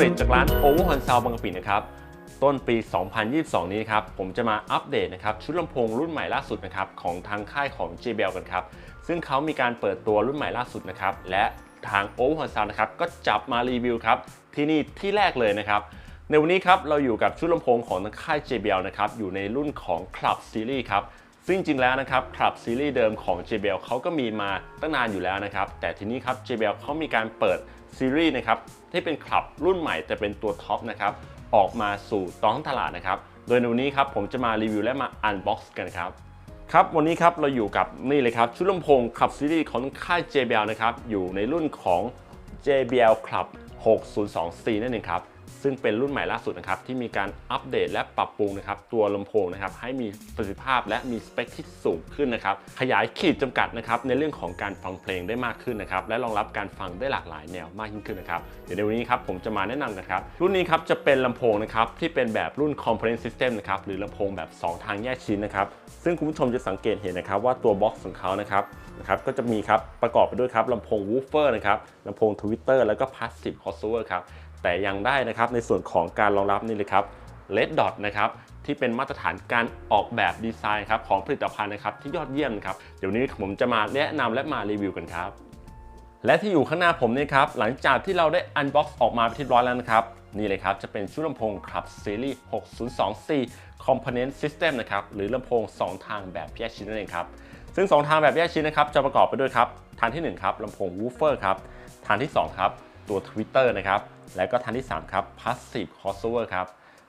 ริตจากร้าน Over h o n s o u บางกะปินะครับต้นปี 2022 นี้ครับผมจะมาอัปเดตนะครับชุดลำโพงรุ่นใหม่ล่าสุดนะครับของทางค่ายของ JBL กันครับซึ่งเขามีการเปิดตัวรุ่นใหม่ล่าสุดนะครับและทาง Over h o n s o u นะครับก็จับมารีวิวครับที่นี่ที่แรกเลยนะครับในวันนี้ครับเราอยู่กับชุดลำโพงของทางค่าย JBL นะครับอยู่ในรุ่นของ Club Series ครับซึ่งจริงแล้วนะครับคลับซีรีส์เดิมของ JBL เขาก็มีมาตั้งนานอยู่แล้วนะครับ แต่ทีนี้ครับ JBL เขามีการเปิดซีรีส์นะครับ ที่เป็นคลับรุ่นใหม่แต่เป็นตัวท็อปนะครับออกมาสู่ท้องตลาดนะครับ โดยในวันนี้ครับผมจะมารีวิวและมาอันบ็อกซ์กันครับครับวันนี้ครับเราอยู่กับนี่เลยครับชุดลำโพงคลับซีรีส์ของค่าย JBL นะครับอยู่ในรุ่นของ JBL Club 602C นั่นเองครับ ซึ่งเป็นรุ่นใหม่ล่าสุดนะครับที่มีการอัปเดตและปรับปรุงนะครับตัวลำโพงนะครับให้มีประสิทธิภาพและมีสเปคที่สูงขึ้นนะครับขยายขีดจำกัดนะครับในเรื่องของการฟังเพลงได้มากขึ้นนะครับและรองรับการฟังได้หลากหลายแนวมากยิ่งขึ้นนะครับเดี๋ยวในวันนี้ครับผมจะมาแนะนำกันครับรุ่นนี้ครับจะเป็นลำโพงนะครับที่เป็นแบบรุ่น Component System นะครับหรือลำโพงแบบ 2 ทางแยกชิ้นนะครับซึ่งคุณผู้ชมจะสังเกตเห็นนะครับว่าตัวบ็อกซ์ของเขานะครับนะครับก็จะมีครับประกอบไปด้วยครับลำโพง woofer นะครับลำโพง Twitter แล้วก็ Passive crossover ครับ แต่ยังได้นะครับในส่วนของการรองรับนี่เลยครับ Red Dot นะครับที่เป็นมาตรฐานการออกแบบดีไซน์ครับของผลิตภัณฑ์นะครับที่ยอดเยี่ยมครับเดี๋ยวนี้ผมจะมาแนะนำและมารีวิวกันครับ และที่อยู่ข้างหน้าผมนี่ครับหลังจากที่เราได้อันบ็อกซ์ออกมาเป็นที่ร้อยแล้วนะครับนี่เลยครับ จะเป็นชุดลำโพงครับซีรีส์ 602C Component System นะครับหรือลำโพง 2 ทางแบบแยกชิ้นนั่นเองครับซึ่ง 2 ทางแบบแยกชิ้นนะครับจะประกอบไปด้วยครับทางที่ 1 ครับลำโพง woofer ครับทางที่ 2 ครับตัว Twitter นะครับ และก็ทางที่ 3 ครับ Passive crossover ครับ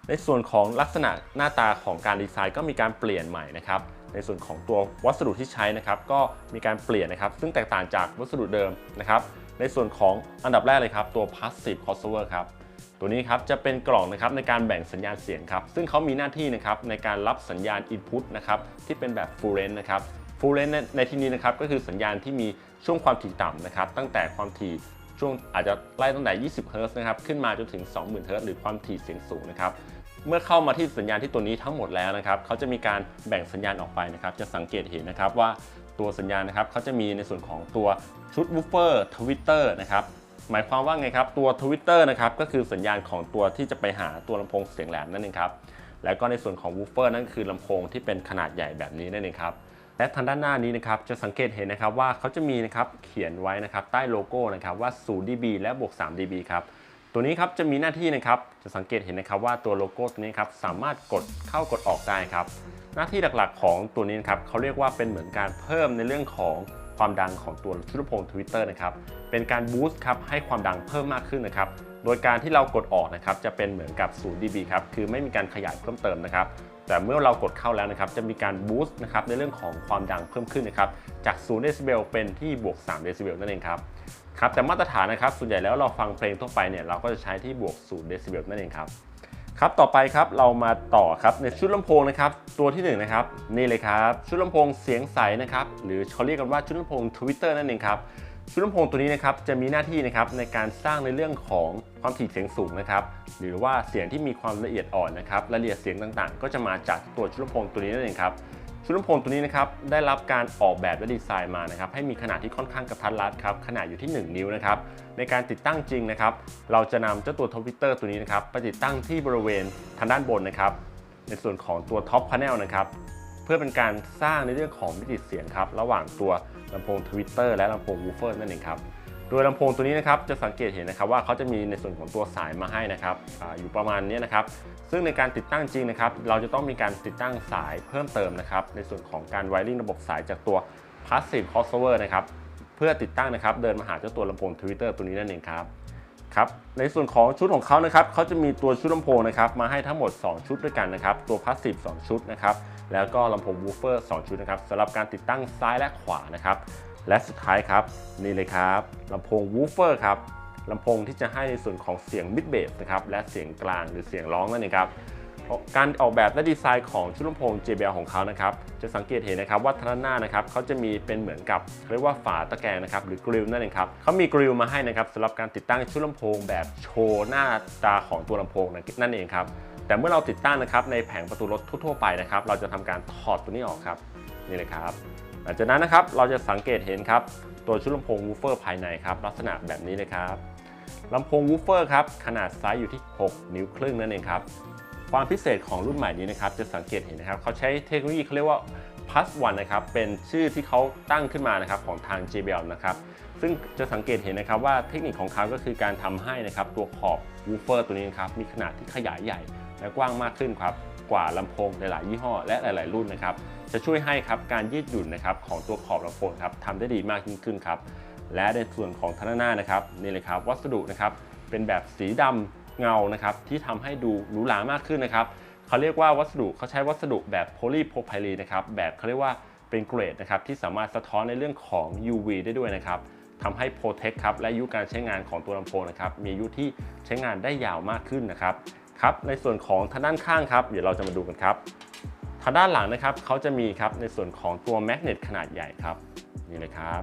ในส่วนของลักษณะหน้าตาของการดีไซน์ก็มีการเปลี่ยนใหม่นะครับ ในส่วนของตัววัสดุที่ใช้นะครับ ก็มีการเปลี่ยนนะครับ ซึ่งแตกต่างจากวัสดุเดิมนะครับ ในส่วนของอันดับแรกเลยครับ ตัว Passive crossover ครับ ตัวนี้ครับจะเป็นกล่องนะครับในการแบ่งสัญญาณเสียงครับ ซึ่งเขามีหน้าที่นะครับในการรับสัญญาณ Input นะครับที่เป็นแบบ Full Range นะครับ Full Range ในในที่นี้นะครับก็คือสัญญาณที่มีช่วงความถี่ต่ำนะครับ ตั้งแต่ความถี่ ช่วงอาจจะไล่ตั้งแต่ 20 เฮิร์ตซ์นะครับ ขึ้นมาจนถึง 20,000 เฮิร์ตซ์หรือความถี่เสียงสูงนะครับ เมื่อเข้ามาที่สัญญาณที่ตัวนี้ทั้งหมดแล้วนะครับ เขาจะมีการแบ่งสัญญาณออกไปนะครับ จะสังเกตเห็นนะครับว่าตัวสัญญาณนะครับเขาจะมีในส่วนของตัวชุด woofer Twitter นะครับหมายความว่าไงครับ ตัว Twitter นะครับก็คือสัญญาณของตัวที่จะไปหาตัวลำโพงเสียงแหลมนั่นเองครับแล้วก็ในส่วนของ woofer นั่นคือลำโพงที่เป็นขนาดใหญ่แบบนี้นั่นเองครับ และทางด้านหน้านี้นะครับจะสังเกตเห็นนะครับว่าเขาจะมีนะครับเขียนไว้นะครับใต้โลโก้นะครับว่า 0 dB และบวก 3 dB ครับตัวนี้ครับจะมีหน้าที่นะครับจะสังเกตเห็นนะครับว่าตัวโลโก้ตัวนี้ครับสามารถกดเข้ากดออกได้ครับหน้าที่หลักๆของตัวนี้นะครับเขาเรียกว่าเป็นเหมือนการเพิ่มในเรื่องของความดังของตัวชุดลำโพง Twitter นะครับเป็นการบูสต์ครับให้ความดังเพิ่มมากขึ้นนะครับโดยการที่เรากดออกนะครับจะเป็นเหมือนกับ 0 dB ครับคือไม่มีการขยายเพิ่มเติมนะครับ แต่เมื่อเรากดเข้าแล้วนะครับ จะมีการบูสต์นะครับในเรื่องของความดังเพิ่มขึ้นนะครับ จาก0เดซิเบลเป็นที่บวก3เดซิเบลนั่นเองครับครับ แต่มาตรฐานนะครับ ส่วนใหญ่แล้วเราฟังเพลงทั่วไปเนี่ยเราก็จะใช้ที่บวก0เดซิเบลนั่นเองครับครับต่อไปครับเรามาต่อครับในชุดลำโพงนะครับตัวที่1นงนะครับนี่เลยครับชุดลำโพงเสียงใสนะครับหรือเขาเรียกกันว่าชุดลำโพง Twitter นั่นเองครับ ชุดลำโพงตัวนี้นะครับจะมีหน้าที่นะครับในการสร้างในเรื่องของความถี่เสียงสูงนะครับหรือว่าเสียงที่มีความละเอียดอ่อนนะครับรายละเอียดเสียงต่างๆ ก็จะมาจากตัวชุดลำโพงตัวนี้นั่นเองครับชุดลำโพงตัวนี้นะครับได้รับการออกแบบและดีไซน์มานะครับให้มีขนาดที่ค่อนข้างกระทัดรัดครับขนาดอยู่ที่ 1 นิ้วนะครับในการติดตั้งจริงนะครับเราจะนำเจ้าตัวทวิตเตอร์ตัวนี้นะครับไปติดตั้งที่บริเวณทางด้านบนนะครับในส่วนของตัวท็อปพาเนลนะครับ เพื่อเป็นการสร้างในเรื่องของมิติเสียงครับระหว่างตัวลำโพง Twitter และลำโพง Woofer นั่นเองครับโดยลำโพงตัวนี้นะครับจะสังเกตเห็นนะครับว่าเขาจะมีในส่วนของตัวสายมาให้นะครับออยู่ประมาณนี้นะครับ ซึ่งในการติดตั้งจริงนะครับ เราจะต้องมีการติดตั้งสายเพิ่มเติมนะครับ ในส่วนของการไวริ่งระบบสายจากตัว Passive crossover นะครับเพื่อติดตั้งนะครับเดินมาหาเจ้าตัวลำโพง Twitter ตัวนี้นั่นเองครับครับในส่วนของชุดของเขานะครับเขาจะมีตัวชุดลำโพงนะครับมาให้ทั้งหมด 2 ชุดด้วยกันนะครับตัว Passive 2ชุดนะครับ แล้วก็ลำโพง Woofer 2ชุดนะครับสำหรับการติดตั้งซ้ายและขวานะครับ และสุดท้ายครับนี่เลยครับลำโพง Woofer ครับลำโพงที่จะให้ในส่วนของเสียง Mid Bass นะครับและเสียงกลางหรือเสียงร้องนั่นเองครับการออกแบบและดีไซน์ของชุดลำโพง JBL ของเขานะครับจะสังเกตเห็นนะครับว่าทางด้านหน้านะครับเขาจะมีเป็นเหมือนกับเรียกว่าฝาตะแกรงนะครับหรือกริลนั่นเองครับเขามีกริลมาให้นะครับสำหรับการติดตั้งชุดลำโพงแบบโชว์หน้าตาของตัวลำโพงนั่นเองครับ แต่เมื่อเราติดตั้งนะครับในแผงประตูรถทั่วๆไปนะครับ เราจะทำการถอดตัวนี้ออกครับนี่เลยครับ หลังจากนั้นนะครับเราจะสังเกตเห็นครับตัวชุดลำโพงวูเฟอร์ภายในครับลักษณะแบบนี้เลยครับลำโพงวูเฟอร์ครับขนาดไซส์อยู่ที่ 6 นิ้วครึ่งนั่นเองครับความพิเศษของรุ่นใหม่นี้นะครับจะสังเกตเห็นนะครับเขาใช้เทคโนโลยีเขาเรียกว่า Plus One นะครับเป็นชื่อที่เขาตั้งขึ้นมานะครับของทาง JBL นะครับซึ่งจะสังเกตเห็นนะครับว่าเทคนิคของเขาก็คือการทำให้นะครับตัวขอบวูเฟอร์ตัวนี้นครับมีขนาดที่ขยายใหญ่ และกว้างมากขึ้นครับกว่าลำโพงหลายๆยี่ห้อและหลาย ๆ รุ่นนะครับจะช่วยให้ครับการยืดหยุ่นนะครับของตัวขอบลำโพงครับทำได้ดีมากยิ่งขึ้นครับและในส่วนของทางด้านหน้านะครับนี่เลยครับวัสดุนะครับเป็นแบบสีดำเงานะครับที่ทำให้ดูหรูหรามากขึ้นนะครับเขาเรียกว่าวัสดุเขาใช้วัสดุแบบโพลีโพรไพลีนะครับแบบเขาเรียกว่าเป็นเกรดนะครับที่สามารถสะท้อนในเรื่องของ UV ได้ด้วยนะครับทำให้ Protect ครับและอายุการใช้งานของตัวลำโพงนะครับมีอายุที่ใช้งานได้ยาวมากขึ้นนะครับ ครับในส่วนของทางด้านข้างครับเดี๋ยวเราจะมาดูกันครับทางด้านหลังนะครับเขาจะมีครับในส่วนของตัวแมกเนตขนาดใหญ่ครับนี่เลยครับ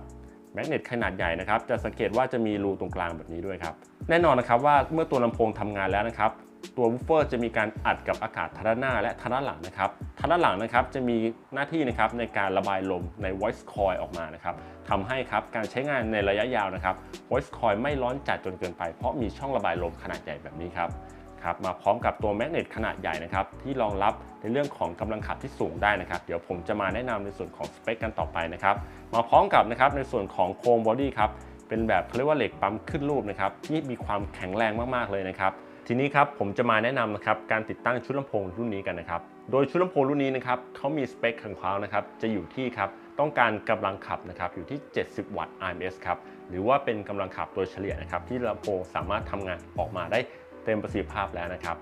แมกเนตขนาดใหญ่นะครับจะสังเกตว่าจะมีรูตรงกลางแบบนี้ด้วยครับแน่นอนนะครับว่าเมื่อตัวลำโพงทำงานแล้วนะครับตัววูฟเฟอร์จะมีการอัดกับอากาศทางด้านหน้าและทางด้านหลังนะครับทางด้านหลังนะครับจะมีหน้าที่นะครับในการระบายลมใน voice coil ออกมานะครับทำให้ครับการใช้งานในระยะยาวนะครับ voice coil ไม่ร้อนจัดจนเกินไป เพราะมีช่องระบายลมขนาดใหญ่แบบนี้ครับ ครับมาพร้อมกับตัวแมกเนตขนาดใหญ่นะครับที่รองรับในเรื่องของกำลังขับที่สูงได้นะครับเดี๋ยวผมจะมาแนะนำในส่วนของสเปคกันต่อไปนะครับมาพร้อมกับนะครับในส่วนของโคมบอดี้ครับเป็นแบบเขาเรียกว่าเหล็กปั๊มขึ้นรูปนะครับที่มีความแข็งแรงมากๆเลยนะครับทีนี้ครับผมจะมาแนะนำนะครับการติดตั้งชุดลำโพงรุ่นนี้กันนะครับโดยชุดลำโพงรุ่นนี้นะครับเขามีสเปคของเขานะครับจะอยู่ที่ครับต้องการกำลังขับนะครับอยู่ที่ 70 วัตต์ RMS ครับหรือว่าเป็นกำลังขับโดยเฉลี่ยนะครับที่ลำโพงสามารถทำงานออกมาได้ เต็มประสิทธิภาพแล้วนะครับ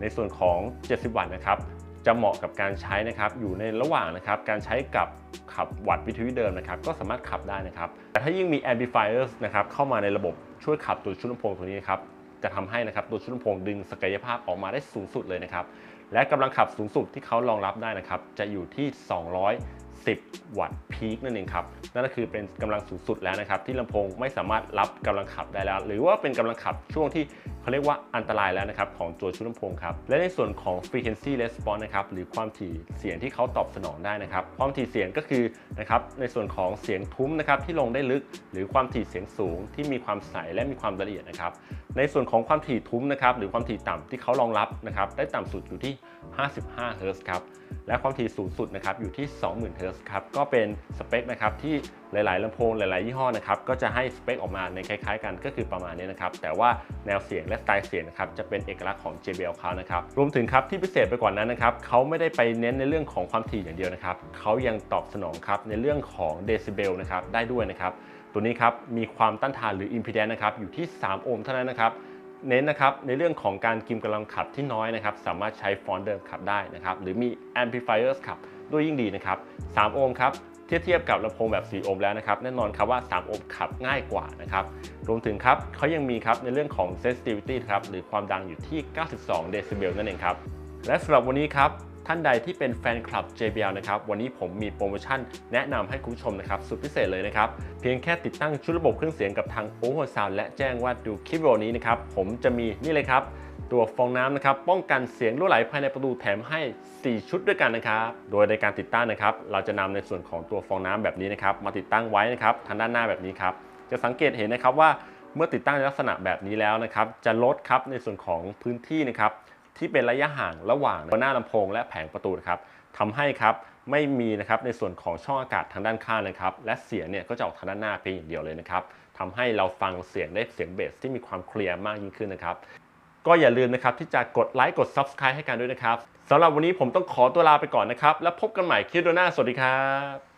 ในส่วนของ 70 วัตต์นะครับจะเหมาะกับการใช้นะครับอยู่ในระหว่างนะครับการใช้กับขับวัตต์วิทยุเดิมนะครับก็สามารถขับได้นะครับ แต่ถ้ายิ่งมี amplifiers นะครับเข้ามาในระบบช่วยขับตัวชุดลำโพงตัวนี้นครับจะทำให้นะครับตัวชุดลำโพงดึงศักยภาพออกมาได้สูงสุดเลยนะครับ และกำลังขับสูงสุดที่เขารองรับได้นะครับ จะอยู่ที่ 210 วัตต์พีคนั่นเองครับนั่นก็คือเป็นกำลังสูงสุดแล้วนะครับ ที่ลำโพงไม่สามารถรับกำลังขับได้แล้ว หรือว่าเป็นกำลังขับช่วงที่ เขาเรียกว่าอันตรายแล้วนะครับของตัวชุดลำโพงครับ และในส่วนของ frequency response นะครับหรือความถี่เสียงที่เขาตอบสนองได้นะครับ ความถี่เสียงก็คือนะครับในส่วนของเสียงทุ้มนะครับที่ลงได้ลึก หรือความถี่เสียงสูงที่มีความใสและมีความละเอียดนะครับ ในส่วนของความถี่ทุ้มนะครับหรือความถี่ต่ำที่เขารองรับนะครับได้ต่ำสุดอยู่ที่55เฮิร์ตซ์ครับและความถี่สูงสุดนะครับอยู่ที่ 20,000เฮิร์ตซ์ครับก็เป็นสเปคนะครับที่หลาย ๆลำโพงหลาย ๆ ยี่ห้อนะครับก็จะให้สเปคออกมาในคล้าย ๆ กันก็คือประมาณนี้นะครับแต่ว่าแนวเสียงและสไตล์เสียงนะครับจะเป็นเอกลักษณ์ของ JBL เขานะครับรวมถึงครับที่พิเศษไปกว่านั้นนะครับเขาไม่ได้ไปเน้นในเรื่องของความถี่อย่างเดียวนะครับเขายังตอบสนองครับในเรื่องของเดซิเบลนะครับได้ด้วยนะครับตัวนี้ครับมีความต้านทานหรือ impedance นะครับอยู่ที่ 3 โอห์มเท่านั้นนะครับ เน้นนะครับในเรื่องของการกิมกำลังขับที่น้อยนะครับสามารถใช้ฟอนต์เดิมขับได้นะครับหรือมี amplifiers ขับด้วยยิ่งดีนะครับ3โอห์มครับเทียบเทียบกับลำโพงแบบ 4 โอห์มแล้วนะครับแน่นอนครับว่า 3 โอห์มขับง่ายกว่านะครับรวมถึงครับเขายังมีครับในเรื่องของ sensitivity ครับหรือความดังอยู่ที่ 92 เดซิเบลนั่นเองครับและสำหรับวันนี้ครับ ท่านใดที่เป็นแฟนคลับ JBL นะครับ วันนี้ผมมีโปรโมชั่นแนะนำให้คุณผู้ชมนะครับ สุดพิเศษเลยนะครับ เพียงแค่ติดตั้งชุดระบบเครื่องเสียงกับทาง o v e r Sound และแจ้งว่าดูคลิปวิดีโอนี้นะครับ ผมจะมีนี่เลยครับตัวฟองน้ำนะครับป้องกันเสียงรั่วไหลภายในประตูแถมให้ 4 ชุดด้วยกันนะครับ โดยในการติดตั้งนะครับ เราจะนำในส่วนของตัวฟองน้ำแบบนี้นะครับ มาติดตั้งไว้นะครับทางด้านหน้าแบบนี้ครับ จะสังเกตเห็นนะครับว่าเมื่อติดตั้งในลักษณะแบบนี้แล้วนะครับ จะลดครับในส่วนของพื้นที่นะครับ ที่เป็นระยะห่างระหว่างหน้าลำโพงและแผงประตูนะครับทำให้ครับไม่มีนะครับในส่วนของช่องอากาศทางด้านข้างนะครับ และเสียงเนี่ยก็จะออกทางด้านหน้าเพียงอย่างเดียวเลยนะครับทำให้เราฟังเสียงได้เสียงเบสที่มีความเคลียร์มากยิ่งขึ้นนะครับก็อย่าลืมนะครับที่จะกดไลค์กด Subscribe ให้กันด้วยนะครับสำหรับวันนี้ผมต้องขอตัวลาไปก่อนนะครับ แล้วพบกันใหม่คลิปหน้าสวัสดีครับ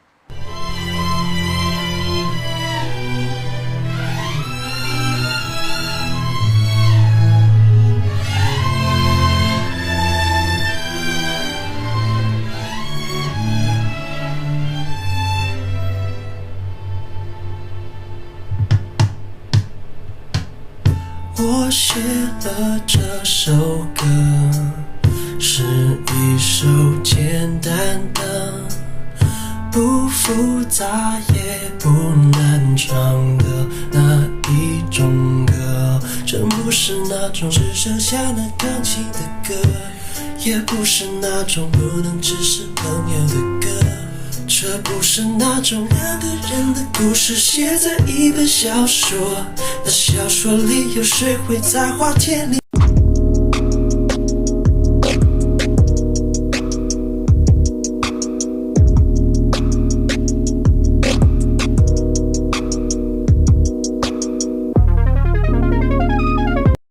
的这首歌是一首简单的、不复杂也不难唱的那一种歌。这不是那种只剩下那钢琴的歌，也不是那种不能只是朋友的歌。这不是那种两个人的故事，写在一本小说。那小说里有谁会在花田里